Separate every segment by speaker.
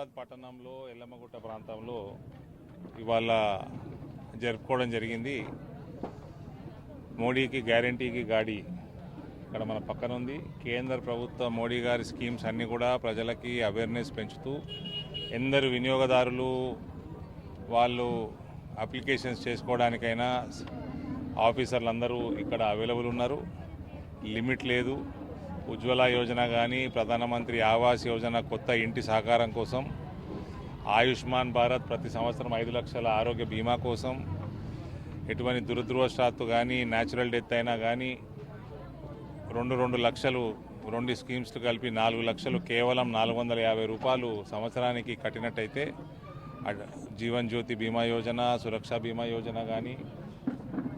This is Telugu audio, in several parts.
Speaker 1: హైదరాబాద్ పట్టణంలో ఎల్లమ్మగుట్ట ప్రాంతంలో ఇవాళ జరుపుకోవడం జరిగింది. మోడీకి గ్యారంటీకి గాడి ఇక్కడ మన పక్కన ఉంది. కేంద్ర ప్రభుత్వ మోడీ గారి స్కీమ్స్ అన్నీ కూడా ప్రజలకి అవేర్నెస్ పెంచుతూ ఎందరు వినియోగదారులు వాళ్ళు అప్లికేషన్స్ చేసుకోవడానికైనా ఆఫీసర్లు అందరూ ఇక్కడ అవైలబుల్ ఉన్నారు. లిమిట్ లేదు. ఉజ్వల యోజన కానీ ప్రధానమంత్రి ఆవాస్ యోజన కొత్త ఇంటి సహకారం కోసం ఆయుష్మాన్ భారత్ ప్రతి సంవత్సరం ఐదు లక్షల ఆరోగ్య బీమా కోసం ఎటువంటి దురదృష్టవశాత్తు కానీ న్యాచురల్ డెత్ అయినా కానీ రెండు రెండు లక్షలు రెండు స్కీమ్స్ కలిపి నాలుగు లక్షలు కేవలం నాలుగు వందల యాభై రూపాయలు సంవత్సరానికి కట్టినట్టయితే జీవన్ జ్యోతి బీమా యోజన సురక్ష బీమా యోజన కానీ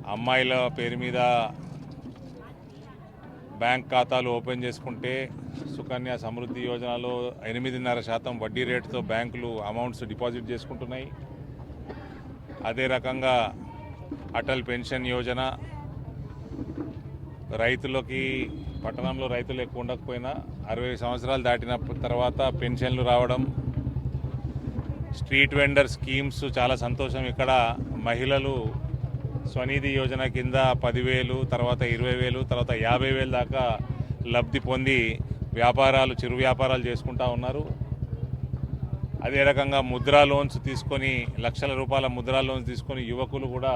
Speaker 1: అమ్మాయిల పేరు మీద బ్యాంక్ ఖాతాలు ఓపెన్ చేసుకుంటే సుకన్య సమృద్ధి యోజనలో ఎనిమిదిన్నర శాతం వడ్డీ రేటుతో బ్యాంకులు అమౌంట్స్ డిపాజిట్ చేసుకుంటున్నాయి. అదే రకంగా అటల్ పెన్షన్ యోజన రైతులకి పట్టణంలో రైతులు ఎక్కువ ఉండకపోయినా అరవై సంవత్సరాలు దాటిన తర్వాత పెన్షన్లు రావడం స్ట్రీట్ వెండర్ స్కీమ్స్ చాలా సంతోషం. ఇక్కడ మహిళలు స్వనిధి యోజన కింద పదివేలు తర్వాత ఇరవై వేలు తర్వాత యాభై వేలు దాకా లబ్ధి పొంది వ్యాపారాలు చిరు వ్యాపారాలు చేసుకుంటా ఉన్నారు. అదే రకంగా ముద్రా లోన్స్ తీసుకొని లక్షల రూపాయల ముద్రా లోన్స్ తీసుకొని యువకులు కూడా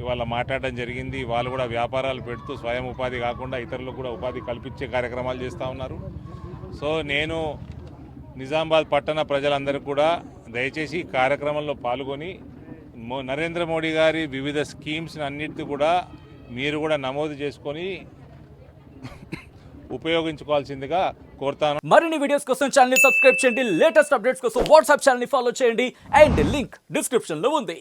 Speaker 1: ఇవాళ మాట్లాడడం జరిగింది. వాళ్ళు కూడా వ్యాపారాలు పెడుతూ స్వయం ఉపాధి కాకుండా ఇతరులకు కూడా ఉపాధి కల్పించే కార్యక్రమాలు చేస్తూ ఉన్నారు. సో నేను నిజామాబాద్ పట్టణ ప్రజలందరికీ కూడా దయచేసి కార్యక్రమంలో పాల్గొని నరేంద్ర మోడీ గారి వివిధ స్కీమ్స్ అన్నిటి కూడా మీరు కూడా నమోదు చేసుకొని ఉపయోగించుకోవాల్సిందిగా కోరుతాను.
Speaker 2: మరిన్ని వీడియోస్ కోసం ఛానల్ సబ్స్క్రైబ్ చేయండి. లేటెస్ట్ అప్డేట్స్ కోసం వాట్సాప్ ఛానల్ ఫాలో చేయండి. అండ్ లింక్ డిస్క్రిప్షన్లో ఉంది.